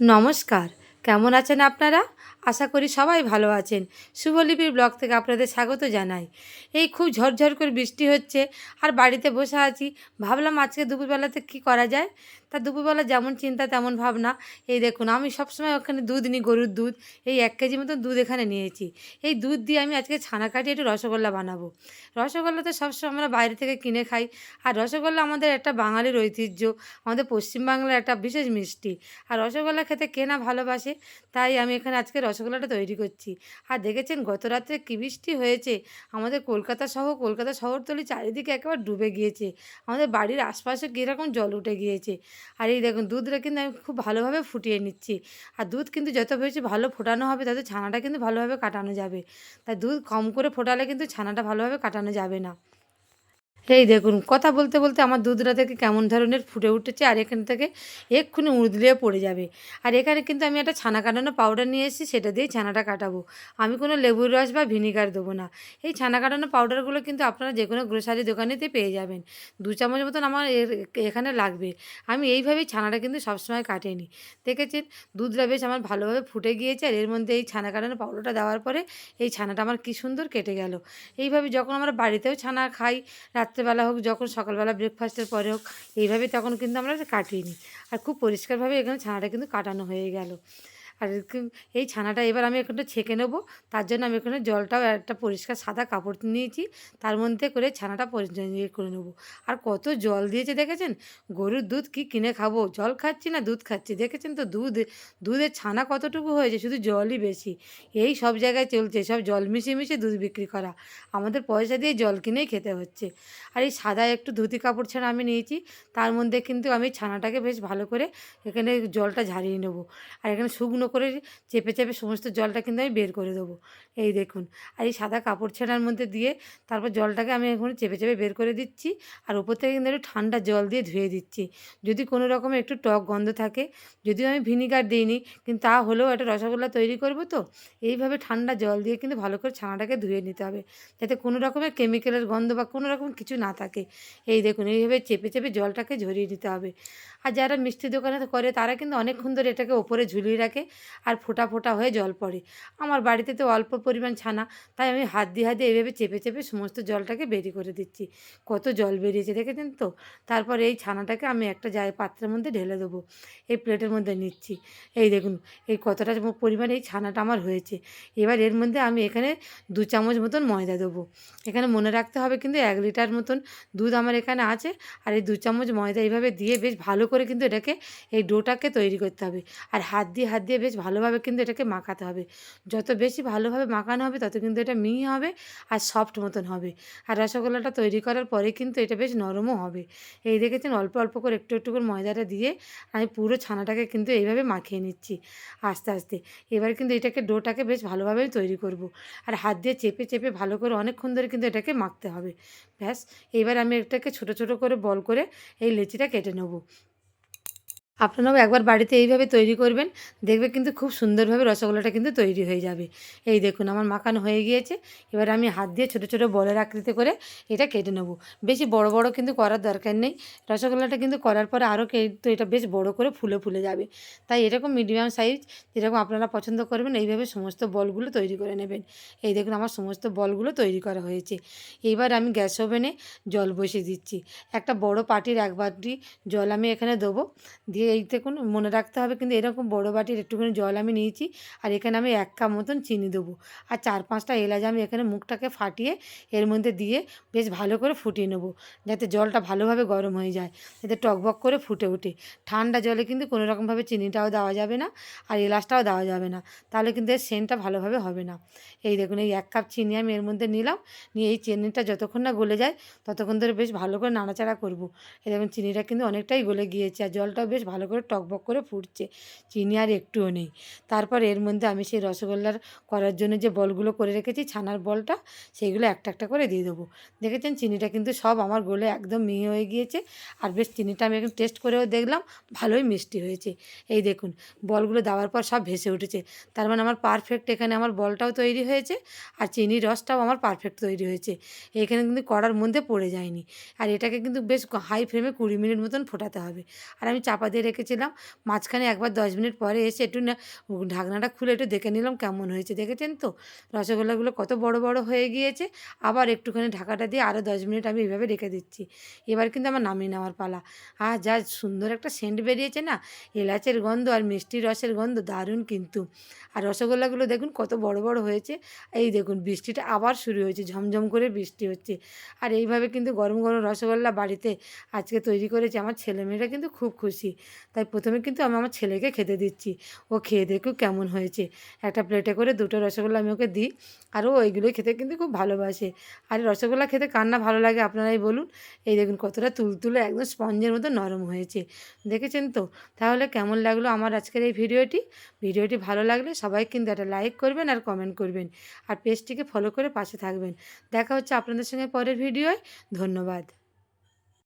নমস্কার কেমন আছেন আপনারা? আশা করি সবাই ভালো আছেন। শুভলিপির ব্লগ থেকে আপনাদের স্বাগত জানাই। এই খুব ঝরঝর করে বৃষ্টি হচ্ছে আর বাড়িতে বসে আছি। ভাবলাম আজকে দুপুরবেলাতে কি করা যায়? তা দুপুরবেলা যেমন চিন্তা, তেমন ভাবনা। এই দেখুন, আমি সবসময় ওখানে দুধ নিই গরুর দুধ। এই এক কেজি মতন দুধ এখানে নিয়েছি। এই দুধ দিয়ে আমি আজকে ছানা কাটিয়ে একটু রসগোল্লা বানাবো। রসগোল্লা তো সবসময় আমরা বাইরে থেকে কিনে খাই। আর রসগোল্লা আমাদের একটা বাঙালির ঐতিহ্য। আমাদের পশ্চিমবাংলার একটা বিশেষ মিষ্টি। আর রসগোল্লা খেতে কে না ভালোবাসে তাই আমি এখানে আজকে রসগোল্লাটা তৈরি করছি। আর দেখেছেন গত রাত্রে কী বৃষ্টি হয়েছে? আমাদের কলকাতা সহ, কলকাতা শহরতলি চারিদিকে একেবারে ডুবে গিয়েছে। আমাদের বাড়ির আশপাশে কীরকম জল উঠে গিয়েছে। আর এই দেখুন, দুধটা কিন্তু আমি খুব ভালোভাবে ফুটিয়ে নিচ্ছি। আর দুধ কিন্তু যত বেশি ভালো ফোটানো হবে, তত ছানাটা কিন্তু ভালোভাবে কাটানো যাবে। তাই দুধ কম করে ফোটালে কিন্তু ছানাটা ভালোভাবে কাটানো যাবে না। এই দেখুন, কথা বলতে বলতে আমার দুধটা থেকে কেমন ধরনের ফুটে উঠেছে আর এখান থেকে এক্ষুনি উড়দিলেও পড়ে যাবে। আর এখানে কিন্তু আমি একটা ছানা কাটানো পাউডার নিয়ে এসেছি, সেটা দিয়েই ছানাটা কাটাবো। আমি কোনো লেবুর রস বা ভিনিগার দেবো না। এই ছানা কাটানো পাউডারগুলো কিন্তু আপনারা যে কোনো গ্রোসারি দোকানেতে পেয়ে যাবেন। দু চামচ মতন আমার এখানে লাগবে। আমি এইভাবেই ছানাটা কিন্তু সবসময় কাটেনি। দেখেছেন? দুধটা বেশ আমার ভালোভাবে ফুটে গিয়েছে আর এর মধ্যে এই ছানা কাটানো পাউডারটা দেওয়ার পরে এই ছানাটা আমার কী সুন্দর কেটে গেল। এইভাবে যখন আমরা বাড়িতেও ছানা খাই রাত্রেবেলা হোক, যখন সকালবেলা ব্রেকফাস্টের পরে হোক, এইভাবে তখন কিন্তু আমরা কাটিয়ে নিই আর খুব পরিষ্কারভাবে এখানে ছানাটা কিন্তু কাটানো হয়ে গেল। আর এই ছানাটা এবার আমি একটু ছেঁকে নেব। তার জন্য আমি এখানে জলটাও একটা পরিষ্কার সাদা কাপড় নিয়েছি। তার মধ্যে করে ছানাটা ইয়ে করে নেব। আর কত জল দিয়েছে দেখেছেন? গরুর দুধ কি কিনে খাব? জল খাচ্ছি না দুধ খাচ্ছি? দেখেছেন তো দুধ, দুধের ছানা কতটুকু হয়েছে? শুধু জলই বেশি। এই সব জায়গায় চলছে, সব জল মিশিয়ে মিশিয়ে দুধ বিক্রি করা। আমাদের পয়সা দিয়ে জল কিনেই খেতে হচ্ছে। আর এই সাদা একটু ধুতি কাপড় ছাড়া আমি নিয়েছি। তার মধ্যে কিন্তু আমি ছানাটাকে বেশ ভালো করে এখানে জলটা ঝারিয়ে নেব। আর এখানে শুকনো করে চেপে চেপে সমস্ত জলটা কিন্তু আমি বের করে দেবো। এই দেখুন, আর এই সাদা কাপড় ছেঁড়ার মধ্যে দিয়ে তারপর জলটাকে আমি এখন চেপে চেপে বের করে দিচ্ছি, আর উপর থেকে কিন্তু একটু ঠান্ডা জল দিয়ে ধুয়ে দিচ্ছি। যদি কোনো রকমের একটু টক গন্ধ থাকে, যদিও আমি ভিনিগার দিইনি, কিন্তু তা হলেও একটা রসগোল্লা তৈরি করব তো, এইভাবে ঠান্ডা জল দিয়ে কিন্তু ভালো করে ছানাটাকে ধুয়ে নিতে হবে, যাতে কোনো রকমের কেমিক্যালের গন্ধ বা কোনো রকম কিছু না থাকে। এই দেখুন, এইভাবে চেপে চেপে জলটাকে ঝরিয়ে নিতে হবে। আর যারা মিষ্টি দোকানে করে, তারা কিন্তু অনেকক্ষণ ধরে এটাকে ওপরে ঝুলিয়ে রাখে আর ফোটা ফোটা হয়ে জল পড়ে। আমার বাড়িতে তো অল্প পরিমাণ ছানা, তাই আমি হাত দিয়ে হাত দিয়ে এইভাবে চেপে চেপে সমস্ত জলটাকে বেরি করে দিচ্ছি। কত জল বেরিয়েছে দেখেছেন তো? তারপর এই ছানাটাকে আমি একটা জায়, পাত্রের মধ্যে ঢেলে দেবো, এই প্লেটের মধ্যে নিচ্ছি। এই দেখুন, এই কতটা পরিমাণে এই ছানাটা আমার হয়েছে। এবার এর মধ্যে আমি এখানে দু চামচ মতন ময়দা দেবো। এখানে মনে রাখতে হবে কিন্তু এক লিটার মতন দুধ আমার এখানে আছে, আর এই দু চামচ ময়দা এইভাবে দিয়ে বেশ ভালো করে কিন্তু এটাকে, এই ডোটাকে তৈরি করতে হবে। আর হাত দিয়ে হাত দিয়ে বেশ ভালোভাবে কিন্তু এটাকে মাখাতে হবে। যত বেশি ভালোভাবে মাখানো হবে, তত কিন্তু এটা মিহি হবে আর সফট মতন হবে। আর রসগোল্লাটা তৈরি করার পরে কিন্তু এটা বেশ নরমও হবে। এই দেখেছেন অল্প অল্প করে একটু একটু করে ময়দাটা দিয়ে আমি পুরো ছানাটাকে কিন্তু এইভাবে মাখিয়ে নিচ্ছি আস্তে আস্তে। এবার কিন্তু এটাকে ডোটাকে বেশ ভালোভাবে তৈরি করব। আর হাত দিয়ে চেপে চেপে ভালো করে অনেকক্ষণ ধরে কিন্তু এটাকে মাখতে হবে। ব্যাস, এবার আমি এটাকে ছোটো ছোটো করে বল করে এই লেচিটা কেটে নেব। আপনারাও একবার বাড়িতে এইভাবে তৈরি করবেন, দেখবে কিন্তু খুব সুন্দরভাবে রসগোল্লাটা কিন্তু তৈরি হয়ে যাবে। এই দেখুন, আমার মাখানো হয়ে গিয়েছে, এবার আমি হাত দিয়ে ছোটো ছোটো বলের আকৃতি করে এটা কেটে নেব। বেশি বড় বড় কিন্তু করার দরকার নেই, রসগোল্লাটা কিন্তু করার পরে আরও কিন্তু এটা বেশ বড় করে ফুলে ফুলে যাবে। তাই এরকম মিডিয়াম সাইজ যেরকম আপনারা পছন্দ করবেন, এইভাবে সমস্ত বলগুলো তৈরি করে নেবেন। এই দেখুন, আমার সমস্ত বলগুলো তৈরি করা হয়েছে। এইবার আমি গ্যাস ওভেনে জল বসিয়ে দিচ্ছি। একটা বড় পাটির এক বাটি জল আমি এখানে দেবো, দিয়ে এই দেখুন মনে রাখতে হবে কিন্তু এরকম বড় বাটির একটুখানি জল আমি নিয়েছি আর এখানে আমি এক কাপ মতন চিনি দেবো। আর চার পাঁচটা এলাচ আমি এখানে মুখটাকে ফাটিয়ে এর মধ্যে দিয়ে বেশ ভালো করে ফুটিয়ে নেব যাতে জলটা ভালোভাবে গরম হয়ে যায়, যাতে টকবক করে ফুটে ওঠে। ঠান্ডা জলে কিন্তু কোনো রকমভাবে চিনিটাও দেওয়া যাবে না আর এলাচটাও দেওয়া যাবে না, তাহলে কিন্তু এর সেন্টটা ভালোভাবে হবে না। এই দেখুন, এই এক কাপ চিনি আমি এর মধ্যে নিলাম, নিয়ে এই চিনিটা যতক্ষণ না গলে যায় ততক্ষণ ধরে বেশ ভালো করে নাড়াচাড়া করব। এই দেখুন, চিনিটা কিন্তু অনেকটাই গলে গিয়েছে আর জলটাও বেশ ভালো করে টকবক করে ফুটছে। চিনি আর একটুও নেই। তারপর এর মধ্যে আমি সেই রসগোল্লার করার জন্য যে বলগুলো করে রেখেছি, ছানার বলটা সেইগুলো একটা একটা করে দিয়ে দেবো। দেখেছেন? চিনিটা কিন্তু সব আমার গোলে একদম মিহি হয়ে গিয়েছে। আর বেশ চিনিটা আমি একটু টেস্ট করেও দেখলাম, ভালোই মিষ্টি হয়েছে। এই দেখুন, বলগুলো দেওয়ার পর সব ভেসে উঠেছে। তার মানে আমার পারফেক্ট এখানে আমার বলটাও তৈরি হয়েছে, আর চিনির রসটাও আমার পারফেক্ট তৈরি হয়েছে। এখানে কিন্তু কড়ার মধ্যে পড়ে যায়নি। আর এটাকে কিন্তু বেশ হাই ফ্লেমে কুড়ি মিনিট মতন ফোটাতে হবে। আর আমি চাপা দিয়ে দিয়ে রেখেছিলাম। মাঝখানে একবার দশ মিনিট পরে এসে একটু ঢাকনাটা খুলে একটু দেখে নিলাম কেমন হয়েছে। দেখেছেন তো? রসগোল্লাগুলো কত বড় বড় হয়ে গিয়েছে। আবার একটুখানি ঢাকাটা দিয়ে আরও দশ মিনিট আমি এইভাবে রেখে দিচ্ছি। এবার কিন্তু আমার নামিয়ে নেওয়ার পালা। আর যা সুন্দর একটা সেন্ট বেরিয়েছে না? এলাচের গন্ধ আর মিষ্টি রসের গন্ধ দারুণ কিন্তু। আর রসগোল্লাগুলো দেখুন কত বড় বড় হয়েছে। এই দেখুন বৃষ্টিটা আবার শুরু হয়েছে, ঝমঝম করে বৃষ্টি হচ্ছে। আর এইভাবে কিন্তু গরম গরম রসগোল্লা বাড়িতে আজকে তৈরি করেছে আমার ছেলেমেয়েরা কিন্তু খুব খুশি। তাই প্রথমে কিন্তু আমি আমার ছেলেকে খেতে দিচ্ছি। ও খেয়ে দেখুক কেমন হয়েছে। একটা প্লেটে করে দুটো রসগোল্লা আমি ওকে দিই। আর ও ওইগুলোই খেতে কিন্তু খুব ভালোবাসে। আর রসগোল্লা খেতে কার না ভালো লাগে আপনারাই বলুন। এই দেখুন কতটা তুলতুলে একদম স্পঞ্জের মতো নরম হয়েছে। দেখেছেন তো? তাহলে কেমন লাগল আমার আজকের এই ভিডিওটি? ভিডিওটি ভালো লাগলে সবাই কিন্তু একটা লাইক করবেন আর কমেন্ট করবেন। আর পেজটিকে ফলো করে পাশে থাকবেন। দেখা হচ্ছে আপনাদের সঙ্গে পরের ভিডিওয়। ধন্যবাদ।